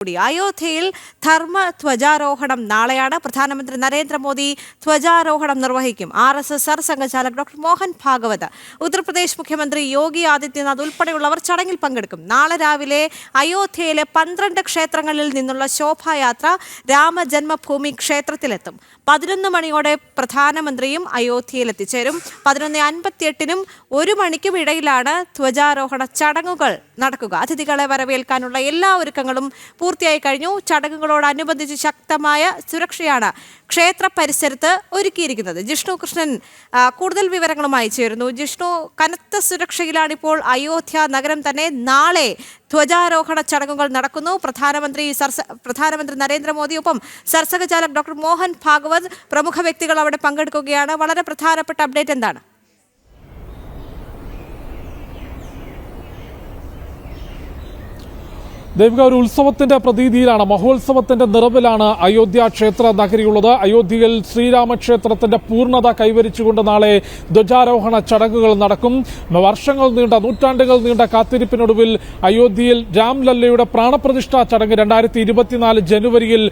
കൂടി. അയോധ്യയിൽ ധർമ്മ ധ്വജാരോഹണം നാളെയാണ്. പ്രധാനമന്ത്രി നരേന്ദ്രമോദി ധ്വജാരോഹണം നിർവഹിക്കും. R S S Sarsanghchalak doctor Mohan Bhagwat. Uttar Pradesh മുഖ്യമന്ത്രി യോഗി ആദിത്യനാഥ് ഉൾപ്പെടെയുള്ളവർ ചടങ്ങിൽ പങ്കെടുക്കും. നാളെ രാവിലെ അയോധ്യയിലെ പന്ത്രണ്ട് ക്ഷേത്രങ്ങളിൽ നിന്നുള്ള ശോഭായാത്ര രാമജന്മഭൂമി ക്ഷേത്രത്തിലെത്തും. പതിനൊന്ന് മണിയോടെ പ്രധാനമന്ത്രിയും അയോധ്യയിൽ എത്തിച്ചേരും പതിനൊന്ന് അൻപത്തിയെട്ടിനും ഒരു മണിക്കും ഇടയിലാണ് ധ്വജാരോഹണ ചടങ്ങുകൾ നടക്കുക. അതിഥികളെ വരവേൽക്കാനുള്ള എല്ലാ ഒരുക്കങ്ങളും പൂർത്തിയായി കഴിഞ്ഞു. ചടങ്ങുകളോടനുബന്ധിച്ച് ശക്തമായ സുരക്ഷയാണ് ക്ഷേത്ര പരിസരത്ത് ഒരുക്കിയിരിക്കുന്നത്. ജിഷ്ണു കൃഷ്ണൻ കൂടുതൽ വിവരങ്ങളുമായി ചേരുന്നു. ജിഷ്ണു കനത്ത സുരക്ഷയിലാണിപ്പോൾ അയോധ്യ നഗരം തന്നെ. നാളെ ധ്വജാരോഹണ ചടങ്ങുകൾ നടക്കുന്നു. പ്രധാനമന്ത്രി സർസ പ്രധാനമന്ത്രി നരേന്ദ്രമോദി ഒപ്പം സർസകചാലക് ഡോക്ടർ മോഹൻ ഭാഗവത് പ്രമുഖ വ്യക്തികൾ അവിടെ പങ്കെടുക്കുകയാണ്. വളരെ പ്രധാനപ്പെട്ട അപ്ഡേറ്റ് എന്താണ്? ദേവിക ഒരു ഉത്സവത്തിന്റെ പ്രതീതിയിലാണ് മഹോത്സവത്തിന്റെ നിറവിലാണ് അയോധ്യ ക്ഷേത്ര നഗരിയുള്ളത്. അയോധ്യയിൽ ശ്രീരാമക്ഷേത്രത്തിന്റെ പൂർണത കൈവരിച്ചുകൊണ്ട് നാളെ ധ്വജാരോഹണ ചടങ്ങുകൾ നടക്കും. വർഷങ്ങൾ നീണ്ട നൂറ്റാണ്ടുകൾ നീണ്ട കാത്തിരിപ്പിനൊടുവിൽ അയോധ്യയിൽ രാംലല്ലയുടെ പ്രാണപ്രതിഷ്ഠാ ചടങ്ങ് രണ്ടായിരത്തി ഇരുപത്തിനാല് ജനുവരിയിൽ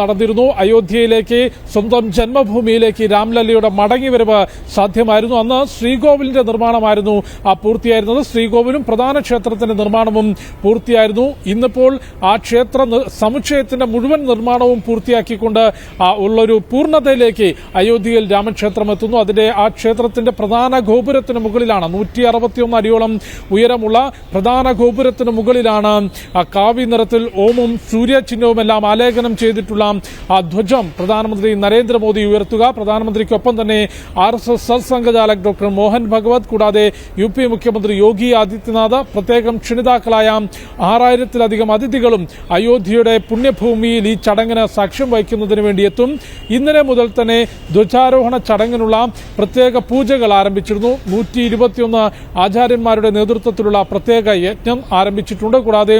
നടന്നിരുന്നു. അയോധ്യയിലേക്ക് സ്വന്തം ജന്മഭൂമിയിലേക്ക് രാംലല്ലയുടെ മടങ്ങിവരവ് സാധ്യമായിരുന്നു. അന്ന് ശ്രീകോവിലിന്റെ നിർമ്മാണമായിരുന്നു പൂർത്തിയായിരുന്നത്. ശ്രീകോവിലും പ്രധാന ക്ഷേത്രത്തിന്റെ നിർമ്മാണവും പൂർത്തിയായിരുന്നു. ഇന്നിപ്പോൾ ആ ക്ഷേത്ര സമുച്ചയത്തിന്റെ മുഴുവൻ നിർമ്മാണവും പൂർത്തിയാക്കിക്കൊണ്ട് ഉള്ളൊരു പൂർണതയിലേക്ക് അയോധ്യയിൽ രാമക്ഷേത്രം എത്തുന്നു. അതിന്റെ ആ ക്ഷേത്രത്തിന്റെ പ്രധാന ഗോപുരത്തിന് മുകളിലാണ് നൂറ്റി അറുപത്തിയൊന്ന് അടിയോളം ഉയരമുള്ള പ്രധാന ഗോപുരത്തിന് മുകളിലാണ് കാവി നിറത്തിൽ ഓമും സൂര്യചിഹ്നവുമെല്ലാം ആലേഖനം ചെയ്തിട്ടുള്ള ആ ധ്വജം പ്രധാനമന്ത്രി നരേന്ദ്രമോദി ഉയർത്തുക. പ്രധാനമന്ത്രിക്കൊപ്പം തന്നെ R S S സത്സംഘചാലക് doctor Mohan Bhagwat കൂടാതെ യു പി മുഖ്യമന്ത്രി യോഗി ആദിത്യനാഥ് പ്രത്യേകം ക്ഷണിതാക്കളായ ആറായിരത്തിലധികം അതിഥികളും അയോധ്യയുടെ പുണ്യഭൂമിയിൽ ഈ ചടങ്ങിന് സാക്ഷ്യം വഹിക്കുന്നതിന് വേണ്ടി എത്തും ഇന്നലെ മുതൽ തന്നെ ധ്വജാരോഹണ ചടങ്ങിനുള്ള പ്രത്യേക പൂജകൾ ആരംഭിച്ചിരുന്നു. നൂറ്റി ഇരുപത്തിയൊന്ന് ആചാര്യന്മാരുടെ നേതൃത്വത്തിലുള്ള പ്രത്യേക യജ്ഞം ആരംഭിച്ചിട്ടുണ്ട്. കൂടാതെ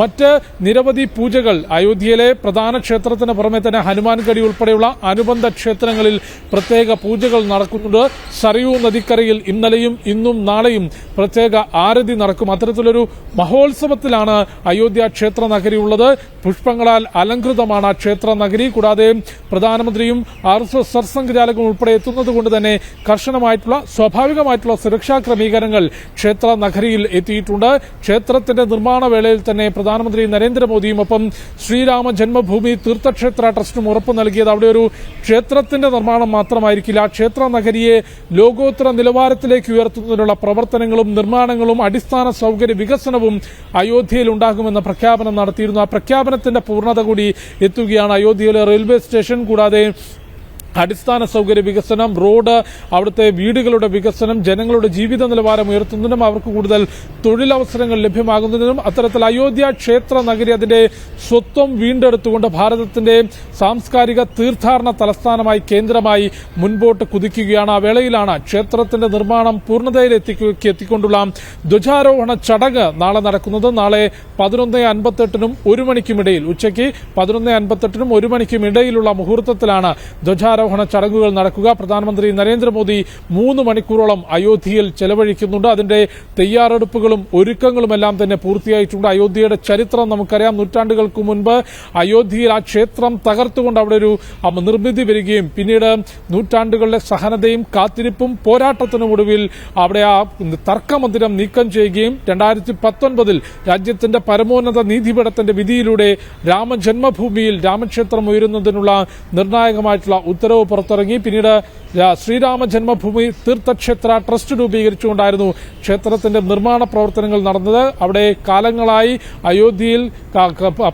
മറ്റ് നിരവധി പൂജകൾ അയോധ്യയിലെ പ്രധാന ക്ഷേത്രത്തിന് പുറമെ തന്നെ ഹനുമാൻഗഡി ഉൾപ്പെടെയുള്ള അനുബന്ധ ക്ഷേത്രങ്ങളിൽ പ്രത്യേക പൂജകൾ നടക്കുന്നുണ്ട്. സറിയൂ നദിക്കരയിൽ ഇന്നലെയും ഇന്നും നാളെയും പ്രത്യേക ആരതി നടക്കും. അത്തരത്തിലൊരു മഹോത്സവത്തിലാണ് അയോധ്യ ക്ഷേത്ര നഗരി ഉള്ളത് പുഷ്പങ്ങളാൽ അലങ്കൃതമാണ് ആ ക്ഷേത്ര നഗരി. കൂടാതെ പ്രധാനമന്ത്രിയും ആർ എസ് എസ് സർസംഘചാലകും ഉൾപ്പെടെ എത്തുന്നത് കൊണ്ട് തന്നെ കർശനമായിട്ടുള്ള സ്വാഭാവികമായിട്ടുള്ള സുരക്ഷാ ക്രമീകരണങ്ങൾ ക്ഷേത്ര നഗരിയിൽ എത്തിയിട്ടുണ്ട്. ക്ഷേത്രത്തിന്റെ നിർമ്മാണ വേളയിൽ തന്നെ പ്രധാനമന്ത്രി നരേന്ദ്രമോദിയും ഒപ്പം ശ്രീരാമ ജന്മഭൂമി തീർത്ഥക്ഷേത്ര ട്രസ്റ്റും ഉറപ്പ് നൽകിയത് അവിടെ ഒരു ക്ഷേത്രത്തിന്റെ നിർമ്മാണം മാത്രമായിരിക്കില്ല. ക്ഷേത്ര നഗരിയെ ലോകോത്തര നിലവാരത്തിലേക്ക് ഉയർത്തുന്നതിനുള്ള പ്രവർത്തനങ്ങളും നിർമ്മാണങ്ങളും അടിസ്ഥാന സൌകര്യ വികസനവും അയോധ്യയിൽ ഉണ്ടാകുമെന്ന പ്രഖ്യാപനം നടത്തിയിരുന്നു. ആ പ്രഖ്യാപനത്തിന്റെ പൂർണത കൂടി എത്തുകയാണ്. അയോധ്യയിലെ റെയിൽവേ സ്റ്റേഷൻ കൂടാതെ അടിസ്ഥാന സൗകര്യ വികസനം റോഡ് അവിടുത്തെ വീടുകളുടെ വികസനം ജനങ്ങളുടെ ജീവിത നിലവാരം ഉയർത്തുന്നതിനും അവർക്ക് കൂടുതൽ തൊഴിലവസരങ്ങൾ ലഭ്യമാകുന്നതിനും അത്തരത്തിൽ അയോധ്യ ക്ഷേത്ര നഗരി അതിന്റെ സ്വത്വം വീണ്ടെടുത്തുകൊണ്ട് ഭാരതത്തിന്റെ സാംസ്കാരിക തീർത്ഥാടന തലസ്ഥാനമായി കേന്ദ്രമായി മുൻപോട്ട് കുതിക്കുകയാണ്. ആ വേളയിലാണ് ക്ഷേത്രത്തിന്റെ നിർമ്മാണം പൂർണതയിലെത്തിക്കുക എത്തിക്കൊണ്ടുള്ള ധ്വജാരോഹണ ചടങ്ങ് നാളെ നടക്കുന്നത്. നാളെ പതിനൊന്ന് അൻപത്തെട്ടിനും ഒരു മണിക്കും ഇടയിൽ ഉച്ചയ്ക്ക് പതിനൊന്ന് അൻപത്തെട്ടിനും ഒരു മണിക്കും ഇടയിലുള്ള മുഹൂർത്തത്തിലാണ് ധ്വജാരോഹണ ചടങ്ങുകൾ നടക്കുക. പ്രധാനമന്ത്രി നരേന്ദ്രമോദി മൂന്ന് മണിക്കൂറോളം അയോധ്യയിൽ ചെലവഴിക്കുന്നുണ്ട്. അതിന്റെ തയ്യാറെടുപ്പുകളും ഒരുക്കങ്ങളുമെല്ലാം തന്നെ പൂർത്തിയായിട്ടുണ്ട്. അയോധ്യയുടെ ചരിത്രം നമുക്കറിയാം. നൂറ്റാണ്ടുകൾക്ക് മുൻപ് അയോധ്യയിൽ ആ ക്ഷേത്രം തകർത്തുകൊണ്ട് അവിടെ ഒരു നിർമ്മിതി വരികയും പിന്നീട് നൂറ്റാണ്ടുകളുടെ സഹനതയും കാത്തിരിപ്പും പോരാട്ടത്തിനും ഒടുവിൽ അവിടെ ആ തർക്കമന്ദിരം നീക്കം ചെയ്യുകയും രണ്ടായിരത്തി പത്തൊൻപതിൽ രാജ്യത്തിന്റെ പരമോന്നത നീതിപീഠത്തിന്റെ വിധിയിലൂടെ രാമജന്മഭൂമിയിൽ രാമക്ഷേത്രം ഉയരുന്നതിനുള്ള നിർണായകമായിട്ടുള്ള ഉത്തരവ് പുറത്തിറങ്ങി. പിന്നീട് ശ്രീരാമ ജന്മഭൂമി തീർത്ഥക്ഷേത്ര ട്രസ്റ്റ് രൂപീകരിച്ചുകൊണ്ടായിരുന്നു ക്ഷേത്രത്തിന്റെ നിർമ്മാണ പ്രവർത്തനങ്ങൾ നടന്നത്. അവിടെ കാലങ്ങളായി അയോധ്യയിൽ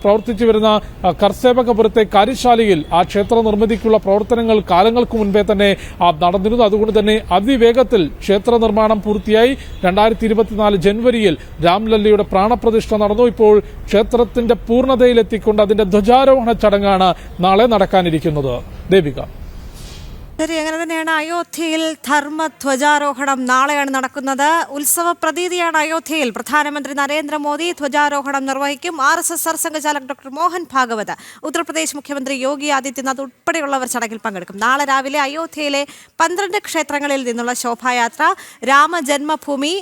പ്രവർത്തിച്ചു വരുന്ന കർസേവകപുരത്തെ കാര്യശാലയിൽ ആ ക്ഷേത്ര നിർമ്മിതിക്കുള്ള പ്രവർത്തനങ്ങൾ കാലങ്ങൾക്ക് മുൻപേ തന്നെ നടന്നിരുന്നു. അതുകൊണ്ട് തന്നെ അതിവേഗത്തിൽ ക്ഷേത്ര നിർമ്മാണം പൂർത്തിയായി. രണ്ടായിരത്തി ഇരുപത്തിനാല് ജനുവരിയിൽ രാംലല്ലയുടെ പ്രാണപ്രതിഷ്ഠ നടന്നു. ഇപ്പോൾ ക്ഷേത്രത്തിന്റെ പൂർണതയിലെത്തിക്കൊണ്ട് അതിന്റെ ധ്വജാരോഹണ ചടങ്ങാണ് നാളെ നടക്കാനിരിക്കുന്നത്. ദേവിക. ശരി അങ്ങനെ തന്നെയാണ് അയോധ്യയിൽ ധർമ്മധ്വജാരോഹണം നാളെയാണ് നടക്കുന്നത്? ഉത്സവ പ്രതീതിയാണ് അയോധ്യയിൽ. പ്രധാനമന്ത്രി നരേന്ദ്രമോദി ധ്വജാരോഹണം നിർവഹിക്കും. R S S Sarsanghchalak doctor Mohan Bhagwat Uttar Pradesh മുഖ്യമന്ത്രി യോഗി ആദിത്യനാഥ് ഉൾപ്പെടെയുള്ളവർ ചടങ്ങിൽ പങ്കെടുക്കും. നാളെ രാവിലെ അയോധ്യയിലെ പന്ത്രണ്ട് ക്ഷേത്രങ്ങളിൽ നിന്നുള്ള ശോഭായാത്ര രാമജന്മഭൂമി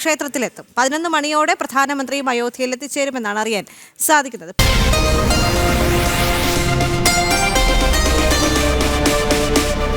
ക്ഷേത്രത്തിലെത്തും. പതിനൊന്ന് മണിയോടെ പ്രധാനമന്ത്രിയും അയോധ്യയിൽ എത്തിച്ചേരുമെന്നാണ് അറിയാൻ സാധിക്കുന്നത്.